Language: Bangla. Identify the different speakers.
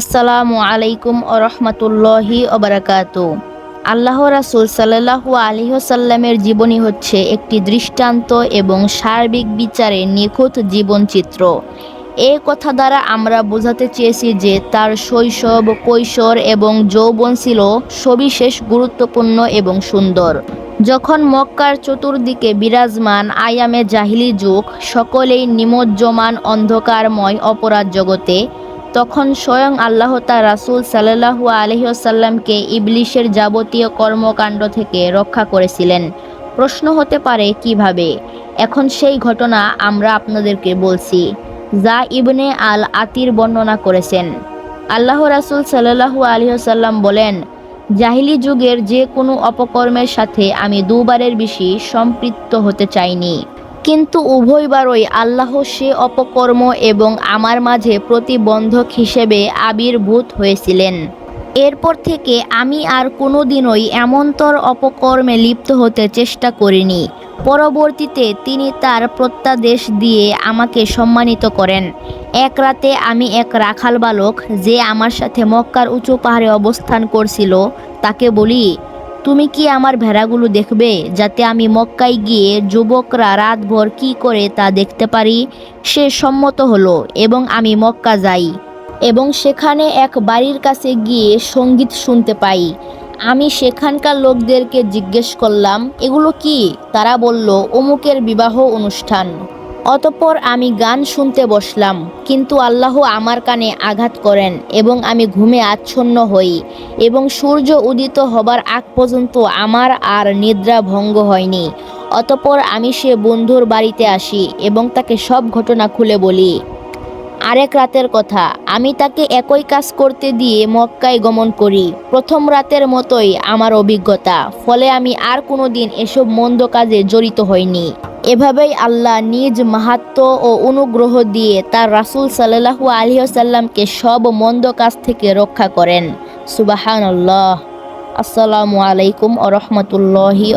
Speaker 1: আসসালামু আলাইকুম ও রহমতুল্লাহি ওবরাকাত আল্লাহ রাসুল সাল্লাহু আলিহসাল্লামের জীবনী হচ্ছে একটি দৃষ্টান্ত এবং সার্বিক বিচারে নিখুঁত জীবনচিত্র। এই কথা দ্বারা আমরা বোঝাতে চেয়েছি যে তার শৈশব, কৈশোর এবং যৌবন ছিল সবিশেষ গুরুত্বপূর্ণ এবং সুন্দর। যখন মক্কার চতুর্দিকে বিরাজমান আয়ামে জাহিলি যুগ, সকলেই নিমজ্জমান অন্ধকারময় অপরাধ জগতে তখন স্বয়ং আল্লাহ তা রাসুল সাল্লাহু আলহিসাল্লামকে ইবলিশের যাবতীয় কর্মকাণ্ড থেকে রক্ষা করেছিলেন। প্রশ্ন হতে পারে, কীভাবে? এখন সেই ঘটনা আমরা আপনাদেরকে বলছি, যা ইবনে আল আতির বর্ণনা করেছেন। আল্লাহ রাসুল সাল্লাহু আলহিসাল্লাম বলেন, জাহিলি যুগের যে কোনো অপকর্মের সাথে আমি দুবারের বেশি সম্পৃক্ত হতে চাইনি। কিন্তু উভয়বারই আল্লাহ সে অপকর্ম এবং আমার মাঝে প্রতিবন্ধক হিসেবে আবির্ভূত হয়েছিলেন। এরপর থেকে আমি আর কোনোদিনই এমনতর অপকর্মে লিপ্ত হতে চেষ্টা করিনি। পরবর্তীতে তিনি তার প্রত্যাদেশ দিয়ে আমাকে সম্মানিত করেন। এক রাতে আমি এক রাখাল বালক যে আমার সাথে মক্কার উঁচু পাহাড়ে অবস্থান করছিল, তাকে বলি তুমি কি আমার ভেড়াগুলো দেখবে, যাতে আমি মক্কায় গিয়ে যুবকরা রাতভর কি করে তা দেখতে পারি? সে সম্মত হলো এবং আমি মক্কা যাই। এবং সেখানে এক বাড়ির কাছে গিয়ে সংগীত শুনতে পাই। আমি সেখানকার লোকদেরকে জিজ্ঞেস করলাম, এগুলো কি? তারা বলল, অমুকের বিবাহ অনুষ্ঠান। অতপর আমি গান শুনতে বসলাম, কিন্তু আল্লাহ আমার কানে আঘাত করেন এবং আমি ঘুমে আচ্ছন্ন হই এবং সূর্য উদিত হবার আগ পর্যন্ত আমার আর নিদ্রা ভঙ্গ হয়নি। অতপর আমি সে বন্ধুর বাড়িতে আসি এবং তাকে সব ঘটনা খুলে বলি। আরেক রাতের কথা, আমি তাকে একই কাজ করতে দিয়ে মক্কায় গমন করি। প্রথম রাতের মতোই আমার অভিজ্ঞতা, ফলে আমি আর কোনো দিন এসব মন্দ কাজে জড়িত হইনি। এভাবেই আল্লাহ নিজ মাহাত্ম ও অনুগ্রহ দিয়ে তার রাসুল সাল্লাহু আলহিহসাল্লামকে সব মন্দ কাজ থেকে রক্ষা করেন। সুবাহান আল্লাহ আসসালামু আলাইকুম ও রহমতুল্লাহি